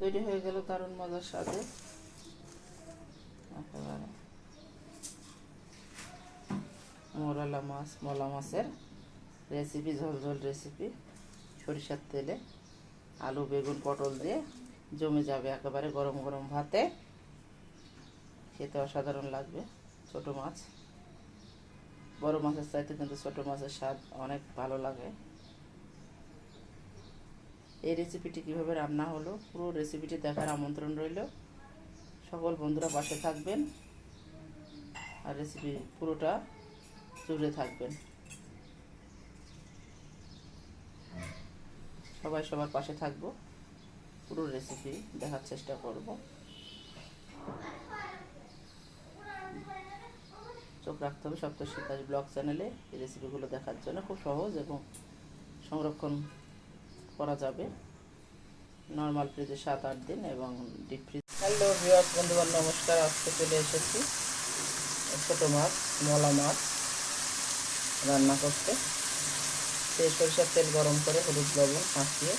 তৈরি হয়ে গেল দারুণ মজার স্বাদে। একেবারে। মোরালা মাছ, মলা মাছের রেসিপি ঝোল ঝোল রেসিপি সরিষার তেলে আলু, বেগুন, পটল দিয়ে জমে যাবে একেবারে গরম গরম ভাতে। খেতে অসাধারণ লাগবে ছোট মাছ। বড় মাছের চাইতে কিন্তু ছোট মাছের স্বাদ অনেক ভালো লাগে। এই রেসিপিটি কীভাবে রান্না হলো, পুরো রেসিপিটি দেখার আমন্ত্রণ রইল। সকল বন্ধুরা পাশে থাকবেন আর রেসিপি পুরোটা জুড়ে থাকবেন। সবাই সবার পাশে থাকব, পুরো রেসিপি দেখার চেষ্টা করব। চোখ রাখতে হবে সপ্তর্ষি কাজ ব্লগ চ্যানেলে এই রেসিপিগুলো দেখার জন্য। খুব সহজ এবং সংরক্ষণ করা যাবে। নর্মাল ফ্রিজে সাত, আট দিন এবং ডিপ ফ্রিজ হ্যালো ভিওয়ার্স বন্ধুবান নমস্কার। আজকে চলে এসেছি ছোটো মাছ, মলা মাছ রান্না করতে। সেই সরিষার তেল গরম করে হলুদ লবণ মাখিয়ে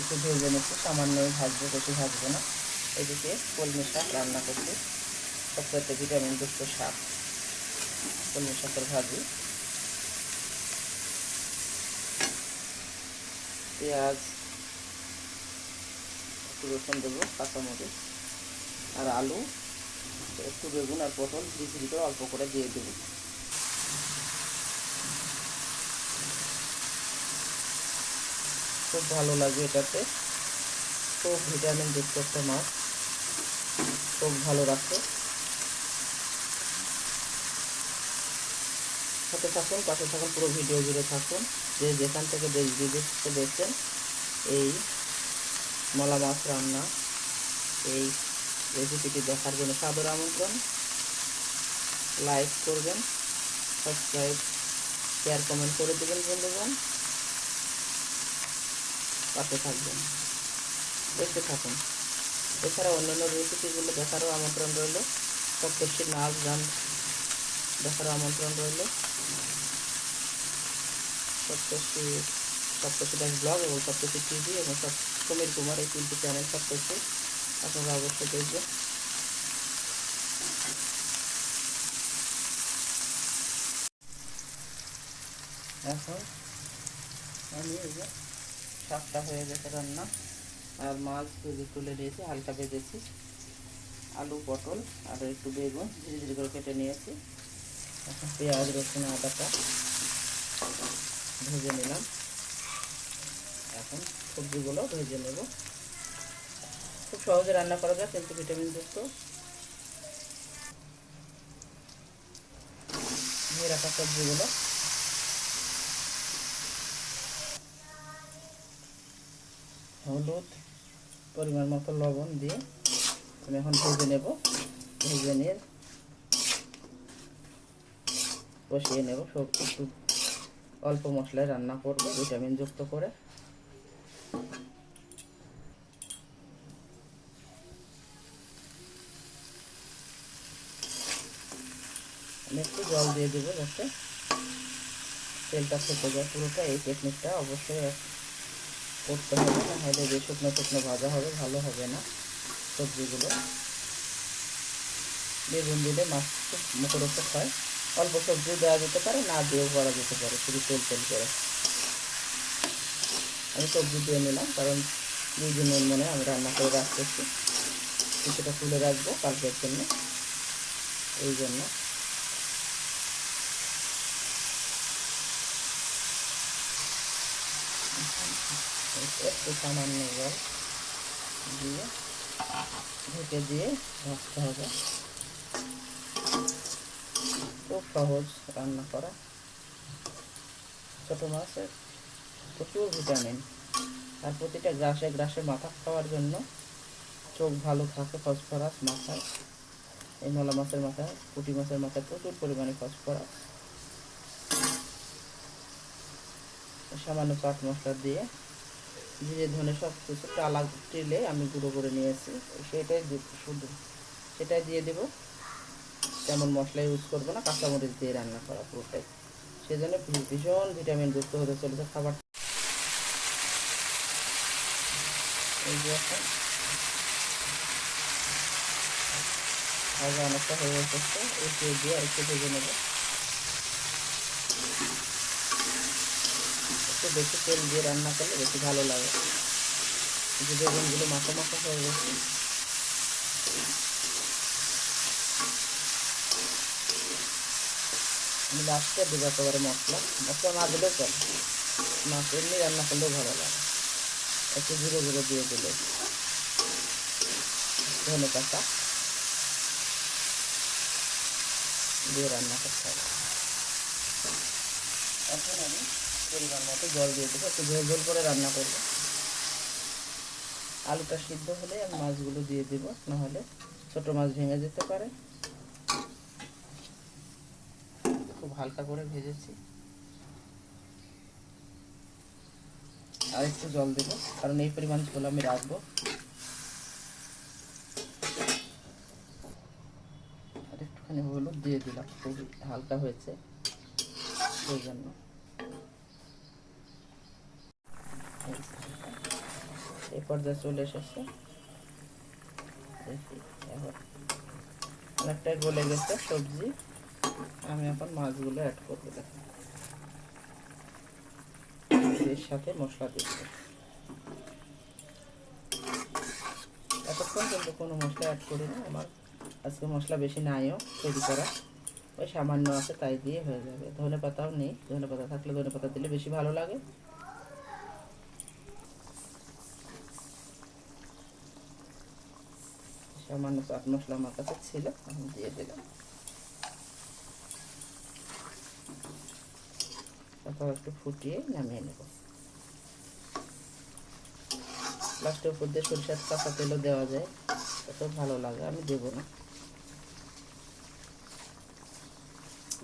একটু ভেজে নিচ্ছি। সামান্য ভাজবো, বেশি ভাজবো না। এদিকে কলমি শাক রান্না করছি। সবথেকে ভিটামিনযুক্ত শাক। কলমি শাকের ভাজি। পেঁয়াজ, একটু রসুন দেবো, কাঁচামরিচ আর আলু, একটু বেগুন আর পটল ঝিঝিরি করে অল্প করে দিয়ে দেবো। খুব ভালো লাগে এটাতে। খুব ভিটামিন যুক্ত একটা মাছ। খুব ভালো রাখে সাথে থাকুন, পাশে থাকুন, পুরো ভিডিও জুড়ে থাকুন। যে যেখান থেকে দেশ বিদেশ থেকে দেখছেন, এই মলা মাছ রান্না, এই রেসিপিটি দেখার জন্য সাদর আমন্ত্রণ। লাইক করবেন সাবস্ক্রাইব শেয়ার কমেন্ট করে দেবেন, বন্ধুগণ। পাশে থাকবেন, দেখতে থাকুন। এছাড়া অন্যান্য রেসিপিগুলো দেখারও আমন্ত্রণ রইল। সব সপ্তর্ষির নাচ, গান দেখারও আমন্ত্রণ রইল। সপ্তর্ষি সপ্তর্ষি দাস ব্লগ এবং সপ্তর্ষি টিভি এবং সব সমীর কুমার এই তিনটি চ্যানেল আপনারা অবশ্যই দেখবেন। এখন আমি এই যে হয়ে গেছে রান্না। আর মাছ ভেজে তুলে নিয়েছি হালকা ভেজেছি। আলু পটল আর একটু বেগুন, ধীরে ধীরে করে কেটে নিয়েছি। এখন পেঁয়াজ, রসুন, আদাটা ভেজে নিলাম। এখন সবজিগুলো ভেজে নেব। খুব সহজে রান্না করা যায়, কিন্তু ভিটামিনযুক্ত। ধুয়ে রাখা সবজিগুলো। হলুদ, পরিমাণ মতো লবণ দিয়ে আমি এখন ভেজে নেব। ভেজে নিয়ে বসিয়ে নেব সব একটু অল্প মশলায় রান্না করব, ভিটামিন যুক্ত করে। একটু জল দিয়ে দেবো যাতে তেলটা থেকে যায় পুরোটা। এই টেকনিকটা অবশ্যই করতে হবে, না হলে যে শুকনো শুকনো ভাজা হবে, ভালো হবে না সবজিগুলো। বেগুন দিলে মাছ মুখরোচক হয়। অল্প সবজি দেওয়া যেতে পারে, না দিয়েও করা যেতে পারে, শুধু তেল তেল করে। আমি সবজি দিয়ে নিলাম, কারণ দুই দিনের মনে আমি রান্না করে রাখতেছি। কিছুটা তুলে রাখব কালকের জন্য, এই জন্য। একটু সামান্য জল দিয়ে ঢেকে দিয়ে ভাজতে হবে। খুব সহজ রান্না করা। ছোটো মাছের প্রচুর ভিটামিন। আর প্রতিটা গ্রাসে গ্রাসে মাথা খাওয়ার জন্য চোখ ভালো থাকে ফসফরাস মাথায়। এই মলা মাছের মাথায়, পুঁটি মাছের মাথায় প্রচুর পরিমাণে ফসফরাস। সামান্য চাট মশলা দিয়ে জিরে, ধনে সব কিছু টালা টেলে আমি গুঁড়ো করে নিয়েছি। সেটাই শুধু, সেটাই দিয়ে দেবো। তেমন মশলা ইউজ করব না, কাঁচামরিচ দিয়ে রান্না করা পুরোটাই। সেজন্য ভীষণ ভিটামিন যুক্ত হতে চলেছে খাবার। এই অনেকটা হয়ে গেছে উঠিয়ে দিয়ে আর একটু ভেজে নেব। একটু বেশি তেল দিয়ে রান্না করলে বেশি ভালো লাগে। যে বেগুনগুলো মাখো মাখো হয়ে গেছে। আমি লাস্টে দেবো একেবারে মশলা। মশলা না দিলেও চলে মাছ এমনি রান্না করলেও ভালো লাগে। একটু জিরে গুঁড়ো দিয়ে দিলে। ধনে পাতা দিয়ে রান্না করতে হবে। এখন আমি পরিমাণ মতো জল দিয়ে দেবো। একটু ঝোল ঝোল করে রান্না করব। আলুটা সিদ্ধ হলে আমি মাছগুলো দিয়ে দিব। নাহলে ছোট মাছ ভেঙে যেতে পারে। খুব হালকা করে ভেজেছি। আর একটু জল দেবো, কারণ এই পরিমাণ ঝোল আমি রাখব। আর একটুখানি হলুদ দিয়ে দিলাম খুবই হালকা হয়েছে। সেই জন্য। এই পর্যায়ে চলে এসেছে। অনেকটাই গলে গেছে সবজি। আমি এখন মাছগুলো অ্যাড করব এর সাথে মশলা দিচ্ছি এতক্ষণ কিন্তু কোনো মশলা অ্যাড করি না আমার আজকে মশলা বেশি নাইও তৈরি করা। ওই সামান্য আছে, তাই দিয়ে হয়ে যাবে। ধনে পাতাও নেই, ধনে পাতা থাকলে ধনে পাতা দিলে বেশি ভালো লাগে। সামান্য চাট মশলা আমার কাছে ছিল, আমি দিয়ে দিলাম। তারপর একটু ফুটিয়ে নামিয়ে নেব। লাস্টের উপর দিয়ে সরিষার কাঁচা তেলও দেওয়া যায় তাতেও ভালো লাগে, আমি দেবো না।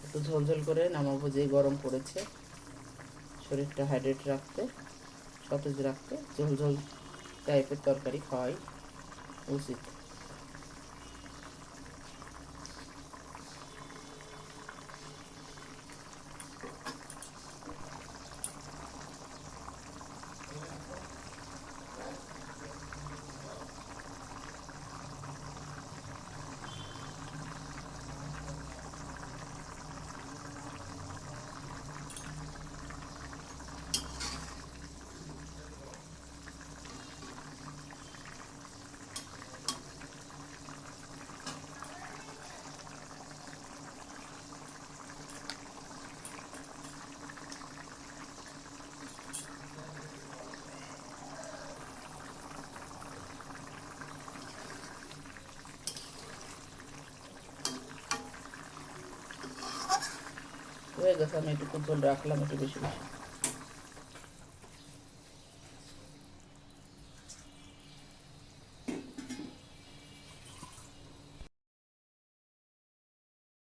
একটু ঝোল ঝোল করে নামাবো যে গরম পড়েছে। শরীরটা হাইড্রেট রাখতে, সতেজ রাখতে ঝোল ঝোল টাইপের তরকারি খাওয়াই উচিত। হয়ে গেছে আমি একটু ঝোল রাখলাম একটু বেশি বেশি।